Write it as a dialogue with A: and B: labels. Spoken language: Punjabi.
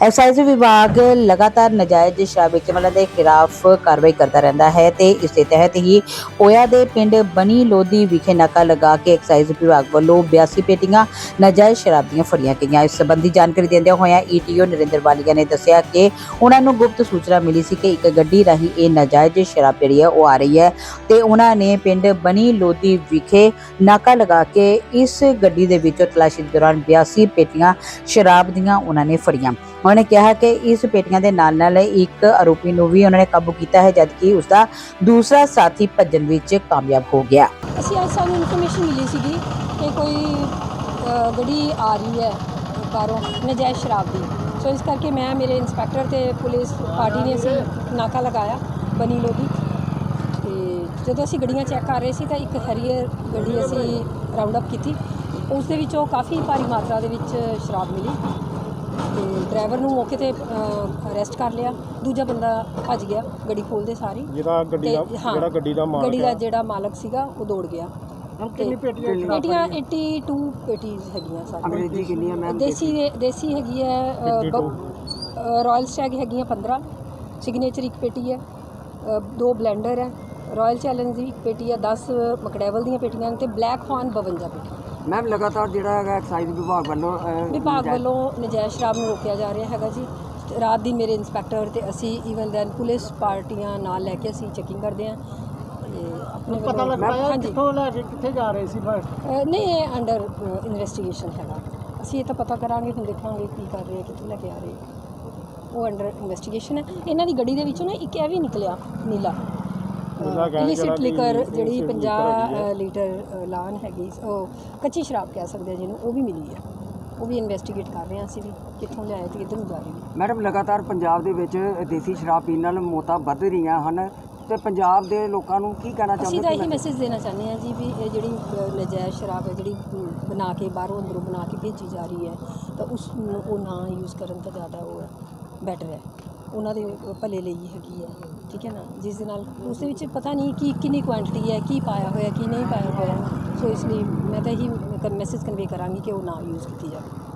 A: ਐਕਸਾਈਜ਼ ਵਿਭਾਗ ਲਗਾਤਾਰ ਨਜਾਇਜ਼ ਸ਼ਰਾਬ ਵੇਚਣ ਵਾਲਿਆਂ ਦੇ ਖਿਲਾਫ ਕਾਰਵਾਈ ਕਰਦਾ ਰਹਿੰਦਾ ਹੈ ਤੇ ਇਸ ਦੇ ਤਹਿਤ ਹੀ ਓਇਆ ਦੇ ਪਿੰਡ ਬਣੀ ਲੋਧੀ ਵਿਖੇ ਨਾਕਾ ਲਗਾ ਕੇ ਐਕਸਾਈਜ਼ ਵਿਭਾਗ ਵੱਲੋਂ 82 ਪੇਟੀਆਂ ਨਾਜਾਇਜ਼ ਸ਼ਰਾਬ ਦੀਆਂ ਫੜੀਆਂ ਗਈਆਂ। ਇਸ ਸੰਬੰਧੀ ਜਾਣਕਾਰੀ ਦਿੰਦਿਆਂ ਹੋਇਆਂ ਈਟੀਓ ਨਰਿੰਦਰ ਵਾਲੀਆ ਨੇ ਦੱਸਿਆ ਕਿ ਉਹਨਾਂ ਨੂੰ ਗੁਪਤ ਸੂਚਨਾ ਮਿਲੀ ਸੀ ਕਿ ਇੱਕ ਗੱਡੀ ਰਾਹੀਂ ਇਹ ਨਾਜਾਇਜ਼ ਸ਼ਰਾਬ ਜਿਹੜੀ ਹੈ ਉਹ ਆ ਰਹੀ ਹੈ ਤੇ ਉਹਨਾਂ ਨੇ ਪਿੰਡ ਬਣੀ ਲੋਧੀ ਵਿਖੇ ਨਾਕਾ ਲਗਾ ਕੇ ਇਸ ਗੱਡੀ ਦੇ ਵਿੱਚੋਂ ਤਲਾਸ਼ੀ ਦੇ ਦੌਰਾਨ 82 ਪੇਟੀਆਂ ਸ਼ਰਾਬ ਦੀਆਂ ਉਹਨਾਂ ਨੇ ਫੜੀਆਂ। ਉਹਨਾਂ ਨੇ ਕਿਹਾ ਕਿ ਇਸ ਪੇਟੀਆਂ ਦੇ ਨਾਲ ਨਾਲ ਇੱਕ ਆਰੋਪੀ ਨੂੰ ਵੀ ਉਹਨਾਂ ਨੇ ਕਾਬੂ ਕੀਤਾ ਹੈ, ਜਦਕਿ ਉਸ ਦਾ ਦੂਸਰਾ ਸਾਥੀ ਭੱਜਣ ਵਿੱਚ ਕਾਮਯਾਬ ਹੋ ਗਿਆ।
B: ਅਸੀਂ ਅੱਜ ਸਾਨੂੰ ਇਨਫੋਰਮੇਸ਼ਨ ਮਿਲੀ ਸੀਗੀ ਕਿ ਕੋਈ ਗੱਡੀ ਆ ਰਹੀ ਹੈ ਬਾਹਰੋਂ, ਨਜਾਇਜ਼ ਸ਼ਰਾਬ ਦੀ। ਸੋ ਇਸ ਕਰਕੇ ਮੈਂ ਮੇਰੇ ਇੰਸਪੈਕਟਰ ਤੇ ਪੁਲਿਸ ਪਾਰਟੀ ਨੇ ਅਸੀਂ ਨਾਕਾ ਲਗਾਇਆ ਬਨੀ ਲੋਗੀ ਤੇ ਜਦੋਂ ਅਸੀਂ ਗੱਡੀਆਂ ਚੈੱਕ ਕਰ ਰਹੇ ਸੀ ਤਾਂ ਇੱਕ ਹੈਰੀਅਰ ਗੱਡੀ ਅਸੀਂ ਰਾਉਂਡ ਅਪ ਕੀਤੀ। ਉਸ ਦੇ ਉਹ ਕਾਫੀ ਭਾਰੀ ਮਾਤਰਾ ਦੇ ਵਿੱਚ ਸ਼ਰਾਬ ਮਿਲੀ। ਤੇ ਡਰਾਈਵਰ ਨੂੰ ਮੌਕੇ ਤੇ ਅਰੈਸਟ ਕਰ ਲਿਆ। ਦੂਜਾ ਬੰਦਾ ਭੱਜ ਗਿਆ ਗੱਡੀ ਖੋਲਦੇ ਸਾਰੀ।
C: ਜਿਹੜਾ ਗੱਡੀ ਦਾ
B: ਹਾਂ,
C: ਜਿਹੜਾ ਗੱਡੀ ਦਾ ਮਾਲਕ
B: ਗੱਡੀ ਦਾ
C: ਹੈ।
B: ਜਿਹੜਾ ਮਾਲਕ ਸੀਗਾ ਉਹ ਦੌੜ ਗਿਆ।
C: ਹੁਣ
B: ਕਿੰਨੀ
C: ਪੇਟੀਆਂ
B: ਪੇਟੀਆਂ 82 ਪੇਟੀਜ਼ ਹੈਗੀਆਂ ਸਾਡੇ
D: ਅੰਗਰੇਜ਼ੀ ਕਿੰਨੀ ਹੈ ਮੈਮ
B: ਦੇਸੀ ਦੇ- ਦੇਸੀ ਹੈਗੀ ਹੈ
C: 52
B: ਰਾਇਲ ਸਟੈਗ ਹੈਗੀਆਂ 15 ਸਿਗਨੇਚਰ ਇੱਕ ਪੇਟੀ ਹੈ। ਅ, ਦੋ ਬਲੈਂਡਰ ਹੈ। ਰਾਇਲ ਚੈਲੰਜ ਦੀ ਇੱਕ ਪੇਟੀ ਹੈ 10 ਮਕਡੈਵਲ ਦੀਆਂ ਪੇਟੀਆਂ ਨੇ ਤੇ ਬਲੈਕ ਫਾਨ 52 ਪੇਟੀਆਂ।
D: ਮੈਮ ਲਗਾਤਾਰ ਜਿਹੜਾ ਹੈਗਾ ਐਕਸਾਈਜ਼ ਵਿਭਾਗ ਵੱਲੋਂ ਅਹ,
B: ਵਿਭਾਗ
D: ਨਜਾਇਜ਼-
B: ਵੱਲੋਂ ਨਜਾਇਜ਼ ਸ਼ਰਾਬ ਨੂੰ ਰੋਕਿਆ ਜਾ ਰਿਹਾ ਹੈਗਾ ਜੀ। ਰਾਤ ਦੀ ਮੇਰੇ ਇੰਸਪੈਕਟਰ ਤੇ ਅਸੀਂ ਈਵਨ ਦੈਨ ਪੁਲਿਸ ਪਾਰਟੀਆਂ ਨਾਲ ਲੈ ਕੇ ਅਸੀਂ ਚੈਕਿੰਗ ਕਰਦੇ ਹਾਂ। ਤੇ ਆਪਣੇ
C: ਪਤਾ ਲੱਗ
B: ਵੱਲੋਂ-
C: ਪਾਇਆ
B: ਹਾਂਜੀ।
C: ਕਿੱਥੋਂ ਲੈ ਕੇ ਕਿੱਥੇ ਜਾ ਰਹੇ ਸੀ ਬਸ
B: ਅ, ਨਹੀਂ ਇਹ ਅੰਡਰ ਇਨਵੈਸਟੀਗੇਸ਼ਨ ਹੈਗਾ। ਅਸੀਂ ਇਹ ਤਾਂ ਪਤਾ ਕਰਾਂਗੇ ਹੁਣ ਦੇਖਾਂਗੇ ਕੀ ਕਰ ਰਹੇ ਆ ਕਿੱਥੋਂ ਲੈ ਕੇ ਆ ਰਹੇ। ਆ। ਉਹ ਅੰਡਰ ਇਨਵੈਸਟੀਗੇਸ਼ਨ ਹੈ। ਇਹਨਾਂ ਦੀ ਗੱਡੀ ਦੇ ਵਿੱਚੋਂ ਨਾ ਇੱਕ ਇਹ ਵੀ ਨਿਕਲਿਆ ਨੀਲਾ। ਇਲਿਸਿਟ ਲਿਕਰ ਜਿਹੜੀ
C: illicit
B: 50
C: liquor ਹੈਗੀ ਹੈ।
B: ਅ, ਲੀਟਰ ਲਾਨ ਹੈਗੀ ਉਹ ਕੱਚੀ ਸ਼ਰਾਬ ਕਹਿ ਸਕਦੇ ਆ ਜਿਹਨੂੰ ਉਹ ਵੀ ਮਿਲੀ ਹੈ ਉਹ ਵੀ ਇਨਵੈਸਟੀਗੇਟ ਕਰ ਰਹੇ ਹਾਂ ਅਸੀਂ ਵੀ ਕਿੱਥੋਂ ਲਿਆਏ ਤੇ ਕਿੱਧਰ ਨੂੰ ਜਾ ਰਹੀ ਹੈ
D: ਮੈਡਮ ਲਗਾਤਾਰ ਪੰਜਾਬ ਦੇ ਵਿੱਚ ਦੇਸੀ ਸ਼ਰਾਬ ਪੀਣ ਨਾਲ ਮੌਤਾਂ ਵੱਧ ਰਹੀਆਂ ਹਨ। ਤੇ ਪੰਜਾਬ ਦੇ ਲੋਕਾਂ ਨੂੰ ਕੀ ਕਹਿਣਾ
B: ਅਸੀਂ
D: ਚਾਹੁੰਦੇ
B: ਤਾਂ ਇਹੀ? ਮੈਸੇਜ ਦੇਣਾ ਚਾਹੁੰਦੇ ਹਾਂ ਜੀ ਵੀ ਇਹ ਜਿਹੜੀ ਨਜਾਇਜ਼ ਸ਼ਰਾਬ ਹੈ ਜਿਹੜੀ ਬਣਾ ਕੇ ਬਾਹਰੋਂ ਅੰਦਰੋਂ ਬਣਾ ਕੇ ਭੇਜੀ ਜਾ ਰਹੀ ਹੈ ਤਾਂ ਉਸ ਨੂੰ ਉਹ ਨਾ ਯੂਜ਼ ਕਰਨ ਤਾਂ ਜ਼ਿਆਦਾ ਉਹ ਹੈ ਬੈਟਰ ਹੈ। ਉਹਨਾਂ ਦੇ ਭਲੇ ਲਈ ਹੈਗੀ ਹੈ, ਠੀਕ ਹੈ ਨਾ? ਜਿਸ ਦੇ ਨਾਲ ਉਸ ਦੇ ਵਿੱਚ ਪਤਾ ਨਹੀਂ ਕਿ ਕਿੰਨੀ ਕੁਆਂਟੀਟੀ ਹੈ, ਕੀ ਪਾਇਆ ਹੋਇਆ, ਕੀ ਨਹੀਂ ਪਾਇਆ ਹੋਇਆ। ਸੋ ਇਸ ਲਈ ਮੈਂ ਤਾਂ ਇਹੀ ਮੈਸੇਜ ਕਨਵੇ ਕਰਾਂਗੀ ਕਿ ਉਹ ਨਾ ਯੂਜ਼ ਕੀਤੀ ਜਾਵੇ।